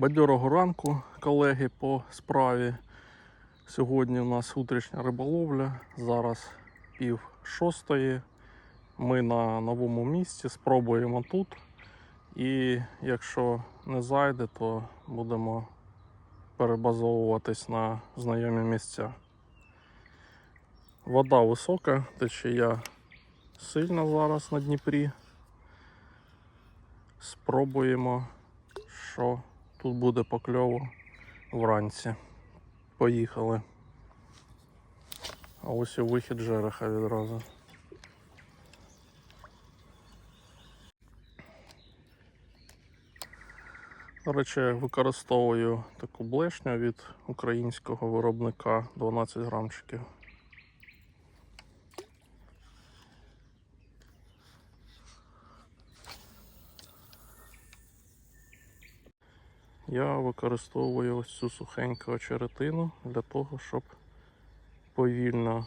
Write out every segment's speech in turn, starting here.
Бадьорого ранку, колеги, по справі. Сьогодні у нас утрішня риболовля. Зараз пів шостої. Ми на новому місці спробуємо тут. І якщо не зайде, то будемо перебазовуватись на знайомі місця. Вода висока, течія сильна зараз на Дніпрі. Спробуємо, що Тут буде покльово вранці. Поїхали. А ось і вихід жереха відразу. До речі, використовую таку блешню від українського виробника 12 грамчиків. Я використовую ось цю сухеньку очеретину для того, щоб повільно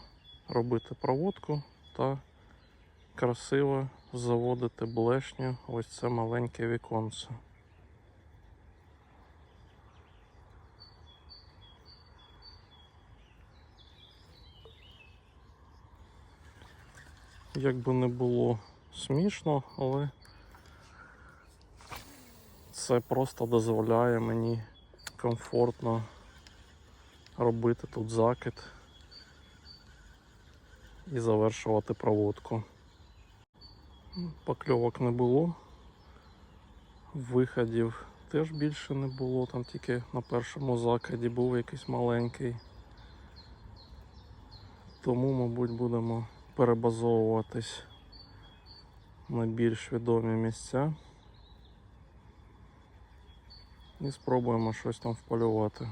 робити проводку та красиво заводити блешню ось це маленьке віконце. Як би не було смішно, але це просто дозволяє мені комфортно робити тут закид і завершувати проводку. Покльовок не було, виходів теж більше не було, там тільки на першому закиді був якийсь маленький. Тому, мабуть, будемо перебазовуватись на більш відомі місця. І спробуємо щось там вполювати.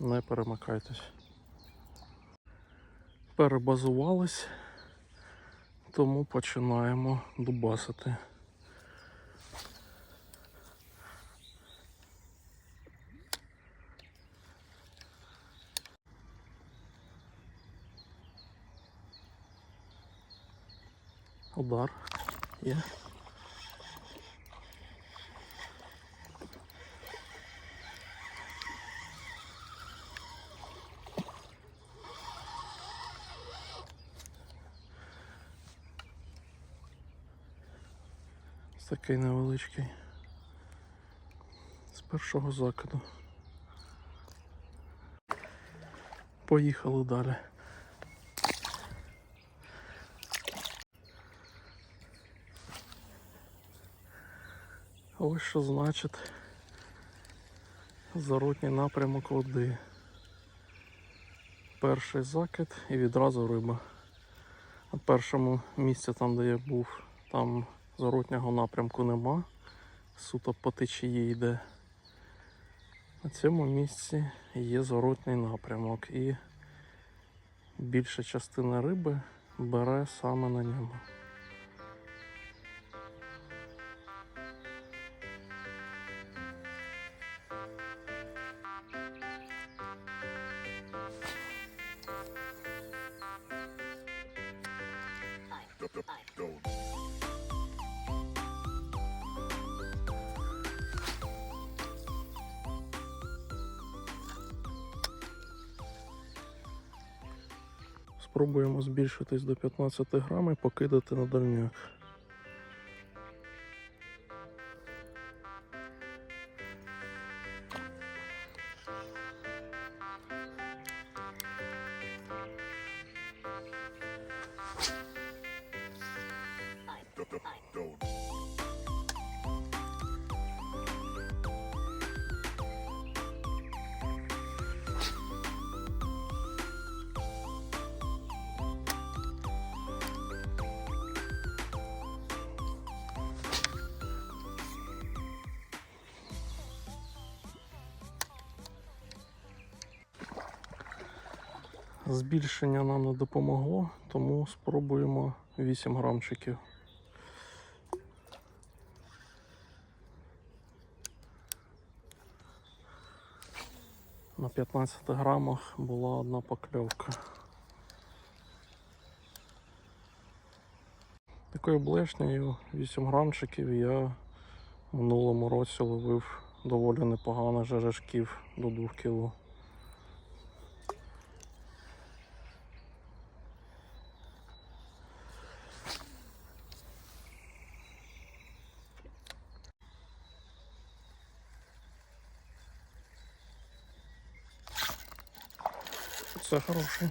Не перемикайтесь. Перебазувались, тому починаємо дубасити. Удар. Є. Ось Такий невеличкий. З першого закиду. Поїхали далі. Ось що значить зарутній напрямок води. Перший закид і відразу риба. На першому місці, там де я був, там зарутнього напрямку нема. Суто по течії йде. На цьому місці є зворотний напрямок і більша частина риби бере саме на ньому. Збільшитись до 15 грам і покидати на дальняк. Збільшення нам не допомогло, тому спробуємо 8 грамчиків. На 15 грамах була одна покльовка. Такою блешнею 8 грамчиків я в минулому році ловив доволі непогано жерешків до 2 кг. Це хороший.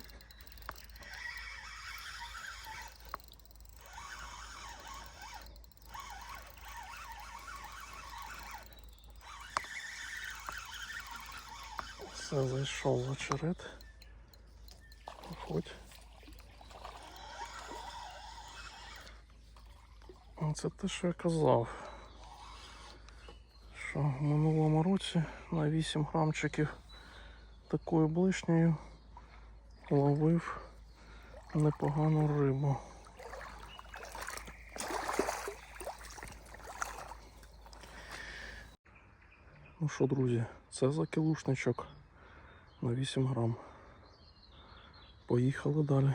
Все, зайшов в очерет. Хоч. Це те, що я казав. Що в минулому році на 8 грамчиків такою блишнею ловив непогану рибу. Ну що, друзі, це закілушничок на 8 грам. Поїхали далі.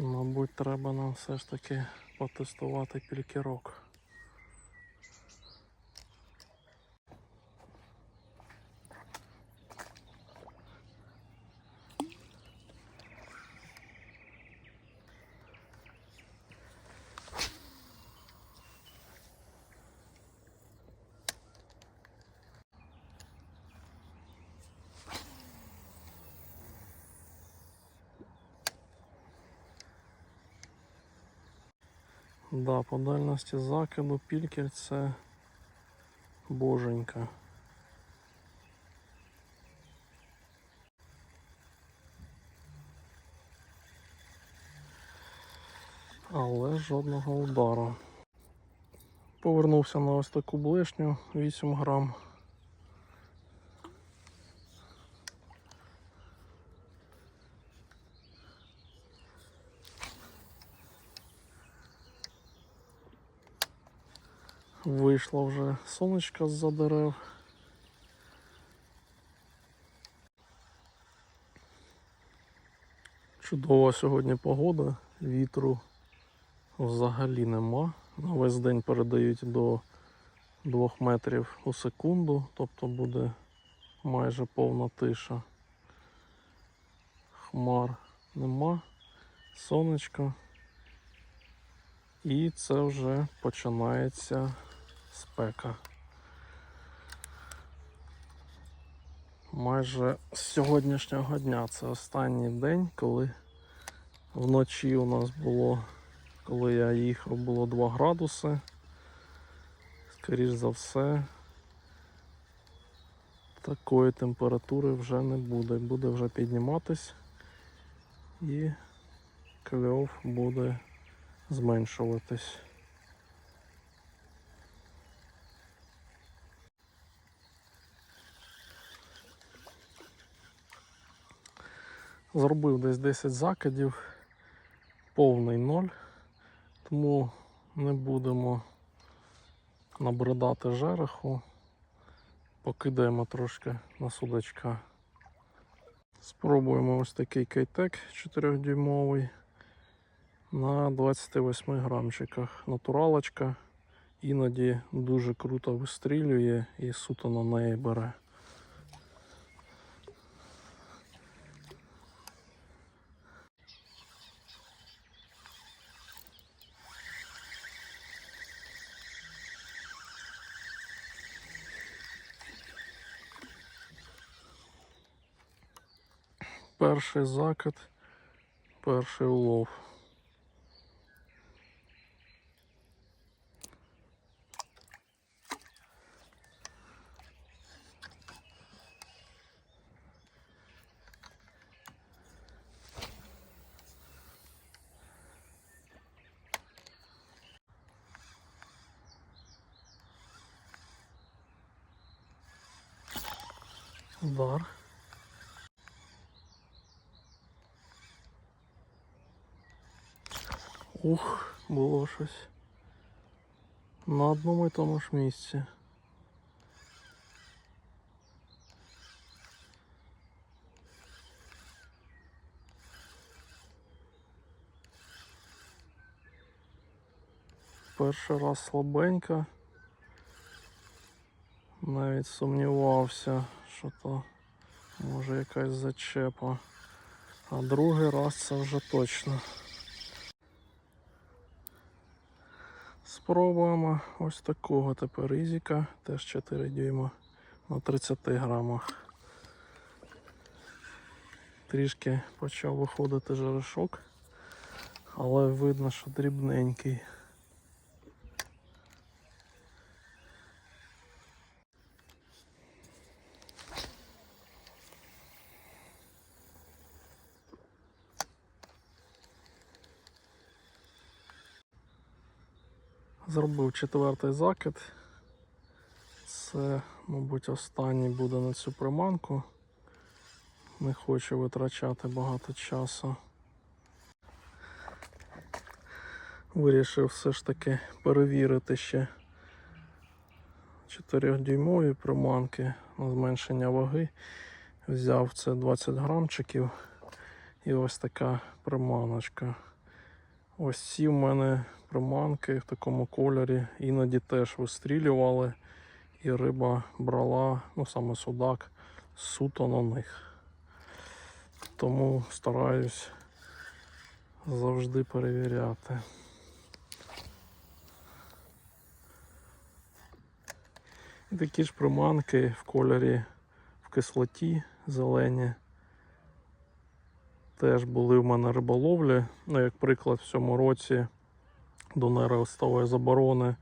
Мабуть, треба нам все ж таки потестувати пількірок. Да, по дальності закиду пількер це боженька. Але жодного удару. Повернувся на ось таку блешню 8 грам. Вийшло вже сонечко з-за дерев. Чудова сьогодні погода, вітру взагалі нема. На весь день передають до 2 метрів у секунду, тобто буде майже повна тиша. Хмар нема, сонечко. І це вже починається спека. Майже з сьогоднішнього дня це останній день, коли вночі у нас було, коли я їхав, було 2 градуси. Скоріш за все, такої температури вже не буде. Буде вже підніматись і кльов буде зменшуватись. Зробив десь 10 закидів, повний ноль, тому не будемо набридати жереху, покидаємо трошки на судачка. Спробуємо ось такий кейтек 4-дюймовий на 28 грамчиках. Натуралочка іноді дуже круто вистрілює і суто на неї бере. Перший закид, перший улов. Ух, було щось. На одному і тому ж місці. Перший раз слабенько. Навіть сумнівався, що то може якась зачепа. А другий раз це вже точно. Спробуємо ось такого тепер ризика, теж 4 дюйма на 30 грамах. Трішки почав виходити жаришок, але видно, що дрібненький. Зробив четвертий закид. Це, мабуть, останній буде на цю приманку. Не хочу витрачати багато часу. Вирішив все ж таки перевірити ще 4-дюймові приманки на зменшення ваги. Взяв це 20 грамчиків і ось така приманочка. Ось ці в мене приманки в такому кольорі іноді теж вистрілювали, і риба брала, ну саме судак, суто на них. Тому стараюсь завжди перевіряти. І такі ж приманки в кольорі в кислоті зелені. Теж були в мене риболовлі. Ну, як приклад, в цьому році до нерестової заборони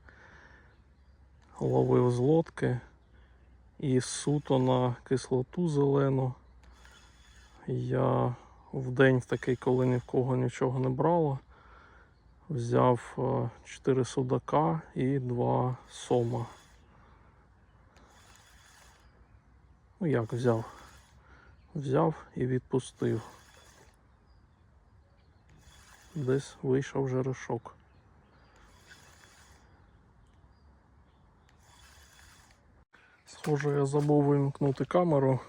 ловив з лодки і суто на кислоту зелену. Я в день такий, коли ні в кого нічого не брало, взяв 4 судака і 2 сома. Ну як взяв? Взяв і відпустив. Десь вийшов жерешок. Схоже, я забув вимкнути камеру.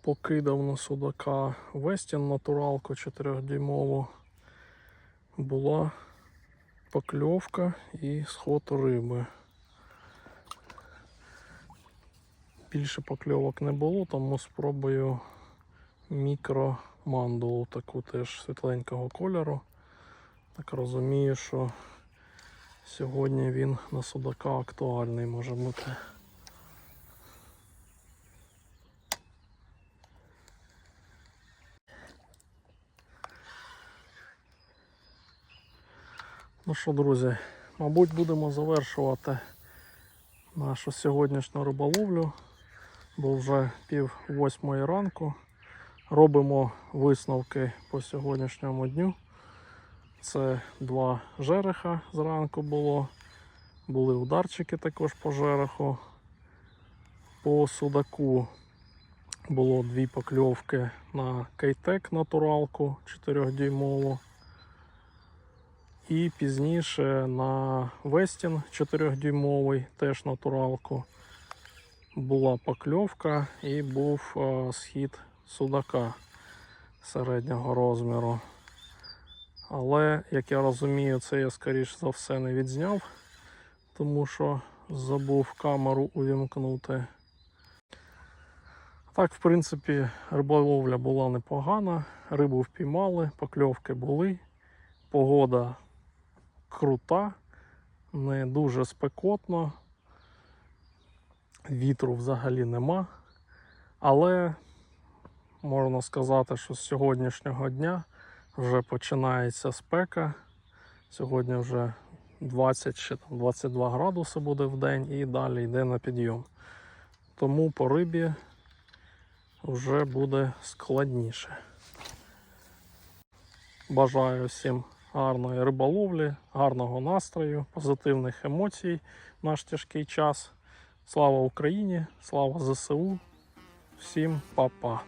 Покидав на судака Вестін натуралку 4-дюймову. Була покльовка і сход риби. Більше покльовок не було, тому спробую мікромандулу, таку теж світленького кольору. Так розумію, що сьогодні він на судака актуальний може бути. Ну що, друзі, мабуть, будемо завершувати нашу сьогоднішню риболовлю, бо вже пів восьмої ранку. Робимо висновки по сьогоднішньому дню. Це два жереха зранку було. Були ударчики також по жереху. По судаку було дві покльовки на кейтек натуралку 4-дюймову. І пізніше на Вестін 4-дюймовий, теж натуралку. Була покльовка і був е, схід судака середнього розміру. Але, як я розумію, це я скоріш за все не відзняв, тому що забув камеру увімкнути. Так, в принципі, риболовля була непогана, рибу впіймали, покльовки були, погода крута, не дуже спекотно, вітру взагалі нема, але можна сказати, що з сьогоднішнього дня вже починається спека. Сьогодні вже 20 чи 22 градуси буде в день і далі йде на підйом. Тому по рибі вже буде складніше. Бажаю всім гарної риболовлі, гарного настрою, позитивних емоцій в наш тяжкий час. Слава Україні! Слава ЗСУ! Всім па-па!